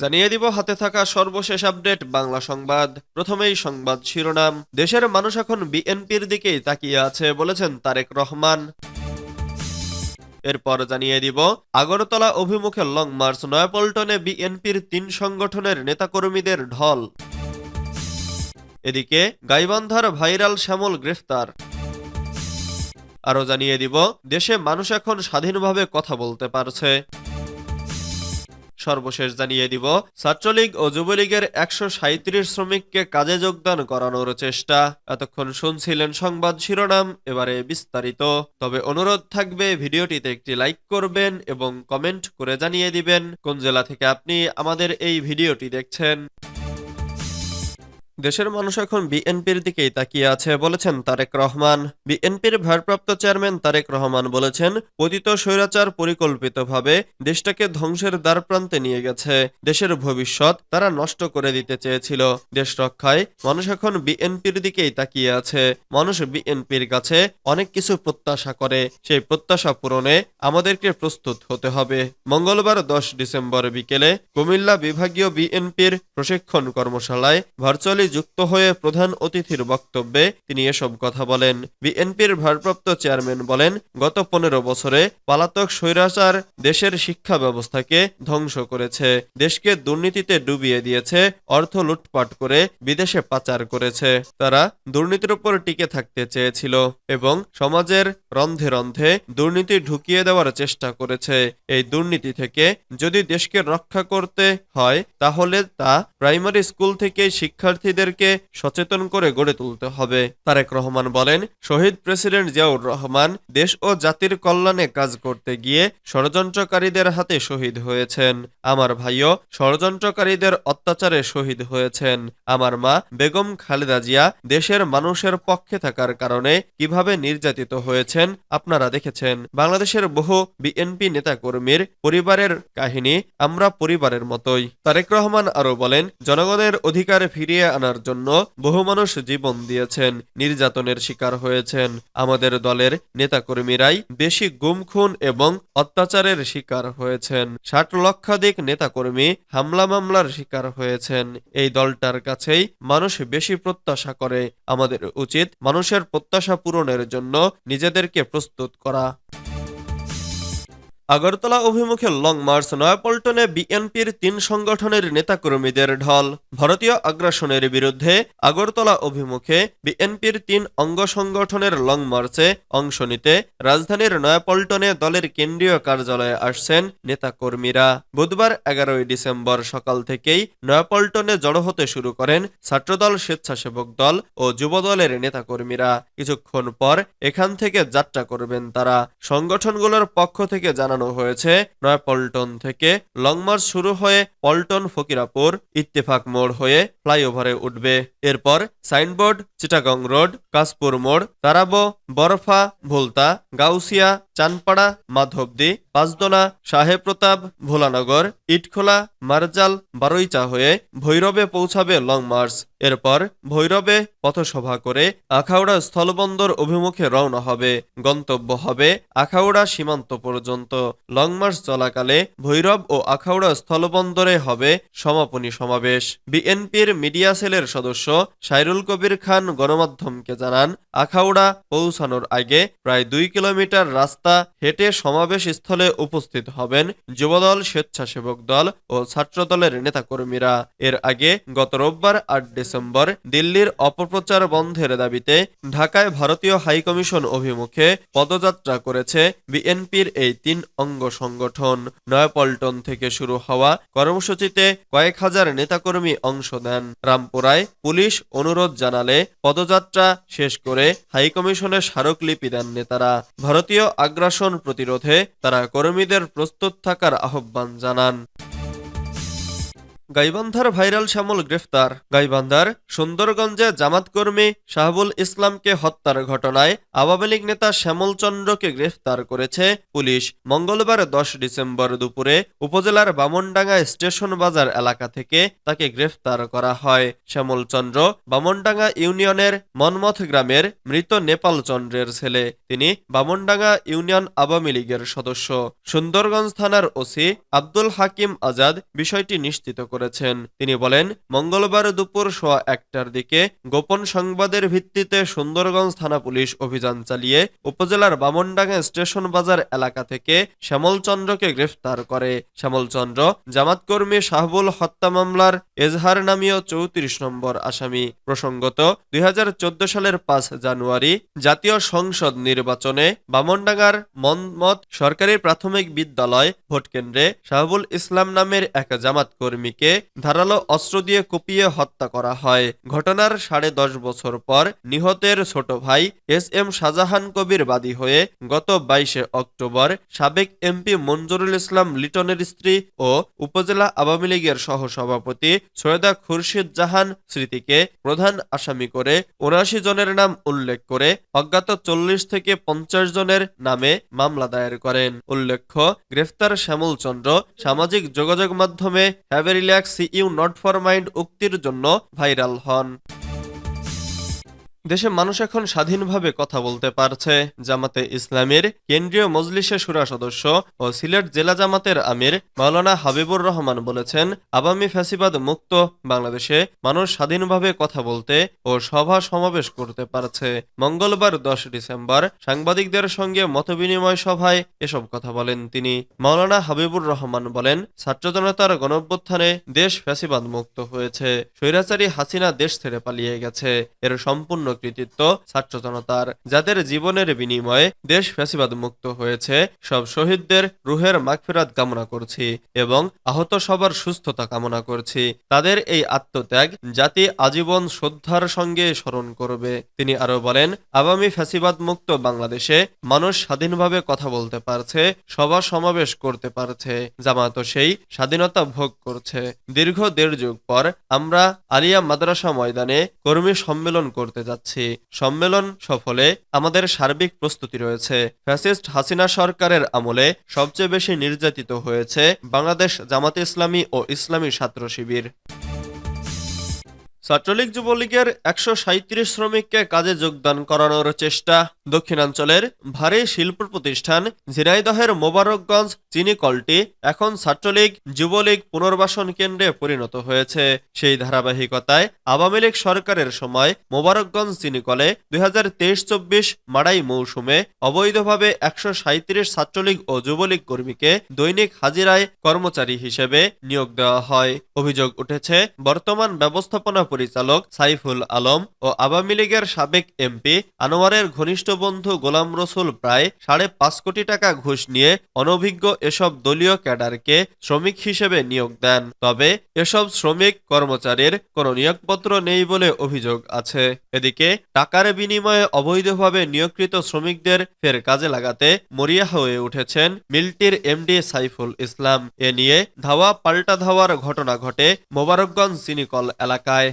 জানিয়ে দিব, হাতে থাকা সর্বশেষ আপডেট, বাংলা সংবাদ। প্রথমেই সংবাদ শিরোনাম। দেশের মানুষ এখন বিএনপির দিকেই তাকিয়ে আছে বলেছেন তারেক রহমান। এরপর জানিয়ে দিব, আগরতলা অভিমুখে লং মার্চ নয়াপল্টনে বিএনপির তিন সংগঠনের নেতাকর্মীদের ঢল। এদিকে গাইবান্ধার ভাইরাল শ্যামল গ্রেফতার। আরও জানিয়ে দিব, দেশে মানুষ এখন স্বাধীনভাবে কথা বলতে পারছে। সর্বশেষ জানিয়ে দিব, ছাত্রলীগ ও যুবলীগের একশো সাঁত্রিশ শ্রমিককে কাজে যোগদান করানোর চেষ্টা। এতক্ষণ শুনছিলেন সংবাদ শিরোনাম, এবারে বিস্তারিত। তবে অনুরোধ থাকবে, ভিডিওটিতে একটি লাইক করবেন এবং কমেন্ট করে জানিয়ে দিবেন, কোন জেলা থেকে আপনি আমাদের এই ভিডিওটি দেখছেন। দেশের মানুষ এখন বিএনপির দিকেই তাকিয়ে আছে, বলেছেন তারেক রহমান। বিএনপির ভারপ্রাপ্ত চেয়ারম্যান তারেক রহমান বলেছেন পতিত স্বৈরাচার পরিকল্পিতভাবে দেশটাকে ধ্বংসের দ্বারপ্রান্তে নিয়ে গেছে। দেশের ভবিষ্যৎ তারা নষ্ট করে দিতে চেয়েছিল। দেশ রক্ষায় মানুষ এখন বিএনপির দিকেই তাকিয়ে আছে। মানুষ বিএনপির কাছে অনেক কিছু প্রত্যাশা করে। সেই প্রত্যাশা পূরণে আমাদেরকে প্রস্তুত হতে হবে। মঙ্গলবার দশ ডিসেম্বর বিকেলে কুমিল্লা বিভাগীয় বিএনপির প্রশিক্ষণ কর্মশালায় ভার্চুয়ালি যুক্ত হয়ে প্রধান অতিথির বক্তব্যে তিনি এসব কথা বলেন। বিএনপির ভারপ্রাপ্ত চেয়ারম্যান বলেন, গত পনেরো বছরে পালাতক স্বৈরাচার দেশের শিক্ষা ব্যবস্থাকে ধ্বংস করেছে, দেশকে দুর্নীতিতে ডুবিয়ে দিয়েছে, অর্থ লুটপাট করে বিদেশে পাচার করেছে। তারা দুর্নীতির উপর টিকে থাকতে চেয়েছিল এবং সমাজের রন্ধে রন্ধে দুর্নীতি ঢুকিয়ে দেওয়ার চেষ্টা করেছে। এই দুর্নীতি থেকে যদি দেশকে রক্ষা করতে হয়, তাহলে তা প্রাইমারি স্কুল থেকে শিক্ষার্থীদেরকে সচেতন করে গড়ে তুলতে হবে। তারেক রহমান বলেন, শহীদ প্রেসিডেন্ট জিয়াউর রহমান দেশ ও জাতির কল্যাণে কাজ করতে গিয়ে ষড়যন্ত্রকারীদের হাতে শহীদ হয়েছেন। আমার ভাইও ষড়যন্ত্রকারীদের অত্যাচারে শহীদ হয়েছেন। আমার মা বেগম খালেদা জিয়া দেশের মানুষের পক্ষে থাকার কারণে কীভাবে নির্যাতিত হয়েছেন আপনারা দেখেছেন। বাংলাদেশের বহু বিএনপি নেতাকর্মীর পরিবারের কাহিনী আমরা পরিবারের মতোই। তারেক রহমান আরও বলেন, জনগণের অধিকার ফিরিয়ে আনার জন্য বহু মানুষ জীবন দিয়েছেন, নির্যাতনের শিকার হয়েছেন। আমাদের দলের নেতাকর্মীরাই বেশি গুম খুন এবং অত্যাচারের শিকার হয়েছেন। ষাট লক্ষাধিক নেতাকর্মী হামলা মামলার শিকার হয়েছেন। এই দলটার কাছেই মানুষ বেশি প্রত্যাশা করে। আমাদের উচিত মানুষের প্রত্যাশা পূরণের জন্য নিজেদেরকে প্রস্তুত করা। আগরতলা অভিমুখে লং মার্চ নয়াপল্টনে বিএনপির তিন সংগঠনের নেতাকর্মীদের ঢল। ভারতীয় আগ্রাসনের বিরুদ্ধে আগরতলা অভিমুখে বিএনপির তিন অঙ্গ সংগঠনের লং মার্চে অংশ নিতে রাজধানীর নয়াপল্টনে দলের কেন্দ্রীয় কার্যালয়ে আসছেন নেতাকর্মীরা। বুধবার এগারোই ডিসেম্বর সকাল থেকেই নয়াপল্টনে জড়ো হতে শুরু করেন ছাত্রদল স্বেচ্ছাসেবক দল ও যুবদলের নেতাকর্মীরা। কিছুক্ষণ পর এখান থেকে যাত্রা করবেন তারা। সংগঠনগুলোর পক্ষ থেকে জানানো হয়েছে নয়াপল্টন থেকে। লং মার্চ শুরু হয়ে পল্টন, ফকিরাপুর, ইত্তেফাক মোড় হয়ে ফ্লাইওভারে উঠবে। এরপর সাইনবোর্ড, চিটাগং রোড, কাশপুর মোড়, তারাবো বরফা, ভোলতা, গাউসিয়া, চানপাড়া, মাধবদী, পাঁচদোনা সাহেব প্রতাপ ভোলানগর, ইটখোলা, মারজাল বারৈচা হয়ে ভৈরবে পৌঁছাবে লং মার্চ। এরপর ভৈরবে পথসভা করে আখাউড়া স্থলবন্দর অভিমুখে রওনা হবে। গন্তব্য হবে আখাউড়া সীমান্ত পর্যন্ত। লং মার্চ চলাকালে ভৈরব ও আখাউড়া স্থলবন্দরে হবে সমাপনী সমাবেশ। বিএনপির মিডিয়া সেলের সদস্য সাইরুল কবির খান গণমাধ্যমকে জানান, আখাউড়া পৌঁছানোর আগে প্রায় দুই কিলোমিটার রাস্তা হেঁটে সমাবেশ স্থলে উপস্থিত হবেন যুবদল স্বেচ্ছাসেবক দল ও ছাত্রদলের নেতাকর্মীরা। এর আগে গত রোববার আট ডিসেম্বর দিল্লির অপপ্রচার বন্ধের দাবিতে ঢাকায় ভারতীয় হাইকমিশন অভিমুখে পদযাত্রা করেছে বিএনপির এই তিন অঙ্গ সংগঠন। নয়াপল্টন থেকে শুরু হওয়া কর্মসূচিতে কয়েক হাজার নেতাকর্মী অংশ নেন। রামপুরায় পুলিশ অনুরোধ জানালে পদযাত্রা শেষ করে হাইকমিশনে স্মারকলিপি দেন নেতারা ভারতীয় আগ্রাসন প্রতিরোধে তারা কর্মীদের প্রস্তুত থাকার আহ্বান জানান। গাইবান্ধার ভাইরাল শ্যামল গ্রেফতার। গাইবান্ধার সুন্দরগঞ্জে জামাত কর্মী শাহাবুল ইসলামকে হত্যার ঘটনায় আওয়ামী লীগ নেতা শ্যামল চন্দ্রকে গ্রেফতার করেছে পুলিশ। মঙ্গলবার দশ ডিসেম্বর দুপুরে উপজেলার বামনডাঙ্গা স্টেশন বাজার এলাকা থেকে তাকে গ্রেফতার করা হয়। শ্যামল চন্দ্র বামনডাঙ্গা ইউনিয়নের মনমথ গ্রামের মৃত নেপাল চন্দ্রের ছেলে। তিনি বামনডাঙ্গা ইউনিয়ন আওয়ামী লীগের সদস্য। সুন্দরগঞ্জ থানার ওসি আব্দুল হাকিম আজাদ বিষয়টি নিশ্চিত করেছেন। তিনি বলেন, মঙ্গলবার দুপুর সোয়া একটার দিকে গোপন সংবাদের ভিত্তিতে সুন্দরগঞ্জ থানা পুলিশ অভিযান চালিয়ে উপজেলার বামনডাঙ্গা স্টেশন বাজার এলাকা থেকে শ্যামল চন্দ্রকে গ্রেফতার করে। শ্যামল চন্দ্র জামাত শাহবুল হত্যা মামলার এজহার নামীয় চৌত্রিশ নম্বর আসামি। প্রসঙ্গত, দুই হাজার চোদ্দ সালের পাঁচ জানুয়ারি জাতীয় সংসদ নির্বাচনে বামনডাঙ্গার মনমত সরকারি প্রাথমিক বিদ্যালয় ভোটকেন্দ্রে শাহবুল ইসলাম নামের এক জামাত কর্মীকে ধারালো অস্ত্র দিয়ে কুপিয়ে হত্যা করা হয়। ঘটনার সাড়ে দশ বছর পর নিহতের ছোট ভাই এস এম শাহজাহান কবির বাদী হয়ে গত বাইশে অক্টোবর সাবেক এমপি মঞ্জুরুল ইসলাম লিটনের স্ত্রী ও উপজেলা আওয়ামী লীগের সহসভাপতি সৈয়দা খুরশিদ জাহান স্মৃতিকে প্রধান আসামি করে উনআশি জনের নাম উল্লেখ করে অজ্ঞাত চল্লিশ থেকে পঞ্চাশ জনের নামে মামলা দায়ের করেন। উল্লেখ্য, গ্রেফতার শ্যামল চন্দ্র সামাজিক যোগাযোগ মাধ্যমে have a C U not for mind উক্তির জন্য ভাইরাল হন। দেশে মানুষ এখন স্বাধীনভাবে কথা বলতে পারছে। জামাতে ইসলামের কেন্দ্রীয় মজলিসে সুরা সদস্য ও সিলেট জেলা জামাতের আমির মাওলানা হাবিবুর রহমান বলেছেন আবামী ফ্যাসিবাদ মুক্ত, বাংলাদেশে মানুষ স্বাধীনভাবে কথা বলতে ও সভা সমাবেশ করতে পারছে। মঙ্গলবার দশ ডিসেম্বর সাংবাদিকদের সঙ্গে মতবিনিময় সভায় এসব কথা বলেন তিনি। মাওলানা হাবিবুর রহমান বলেন, ছাত্র জনতার গণঅভ্যুত্থানে দেশ ফ্যাসিবাদ মুক্ত হয়েছে। স্বৈরাচারী হাসিনা দেশ ছেড়ে পালিয়ে গেছে। এর সম্পূর্ণ কৃতিত্ব ছাত্র জনতার, যাদের জীবনের বিনিময়ে দেশ ফ্যাসিবাদ মুক্ত হয়েছে, সব শহীদদের রুহের মাগফিরাত কামনা করছি এবং আহত সবার সুস্থতা কামনা করছি। তাদের এই আত্মত্যাগ জাতি আজীবন শ্রদ্ধার সঙ্গে স্মরণ করবে। তিনি আরও বলেন আগামী ফ্যাসিবাদ মুক্ত বাংলাদেশে মানুষ স্বাধীনভাবে কথা বলতে পারছে, সভা সমাবেশ করতে পারছে জামাত সেই স্বাধীনতা ভোগ করছে। দীর্ঘ দেড় যুগ পর আমরা আলিয়া মাদ্রাসা ময়দানে কর্মী সম্মেলন করতে যাচ্ছি। সম্মেলন সফলে আমাদের সার্বিক প্রস্তুতি রয়েছে। ফ্যাসিস্ট হাসিনা সরকারের আমলে সবচেয়ে বেশি নির্যাতিত হয়েছে বাংলাদেশ জামাতে ইসলামী ও ইসলামী ছাত্র শিবির। ছাত্রলীগ যুবলীগের একশো সাঁত্রিশ শ্রমিককে কাজে যোগদান করানোর চেষ্টা দক্ষিণাঞ্চলের ভারী শিল্প প্রতিষ্ঠান ঝিনাইদহের মোবারকগঞ্জ চিনি কলটি এখন ছাত্রলীগ যুবলীগ পুনর্বাসন কেন্দ্রে পরিণত হয়েছে। সেই ধারাবাহিকতায় আওয়ামী লীগ সরকারের সময় মোবারকগঞ্জ চিনিকলে দুই হাজার তেইশ চব্বিশ মাড়াই মৌসুমে অবৈধভাবে একশো সাঁত্রিশ ছাত্রলীগ ও যুবলীগ কর্মীকে দৈনিক হাজিরায় কর্মচারী হিসেবে নিয়োগ দেওয়া হয়। অভিযোগ উঠেছে, বর্তমান ব্যবস্থাপনা পরিচালক সাইফুল আলম ও আওয়ামী লীগের সাবেক এমপি আনোয়ারের ঘনিষ্ঠ বন্ধু গোলাম রসুল প্রায় সাড়ে পাঁচ কোটি টাকা ঘুষ নিয়ে অনভিজ্ঞ এসব দলীয় ক্যাডারকে শ্রমিক হিসেবে নিয়োগ দেন। তবে এসব শ্রমিক কর্মচারীর কোনো নিয়োগপত্র নেই বলে অভিযোগ আছে। এদিকে টাকার বিনিময়ে অবৈধভাবে নিয়োগকৃত শ্রমিকদের ফের কাজে লাগাতে মরিয়া হয়ে উঠেছেন মিলটির এমডি সাইফুল ইসলাম। এ নিয়ে ধাওয়া পাল্টা ধাওয়ার ঘটনা ঘটে মোবারকগঞ্জ সিনিকল এলাকায়।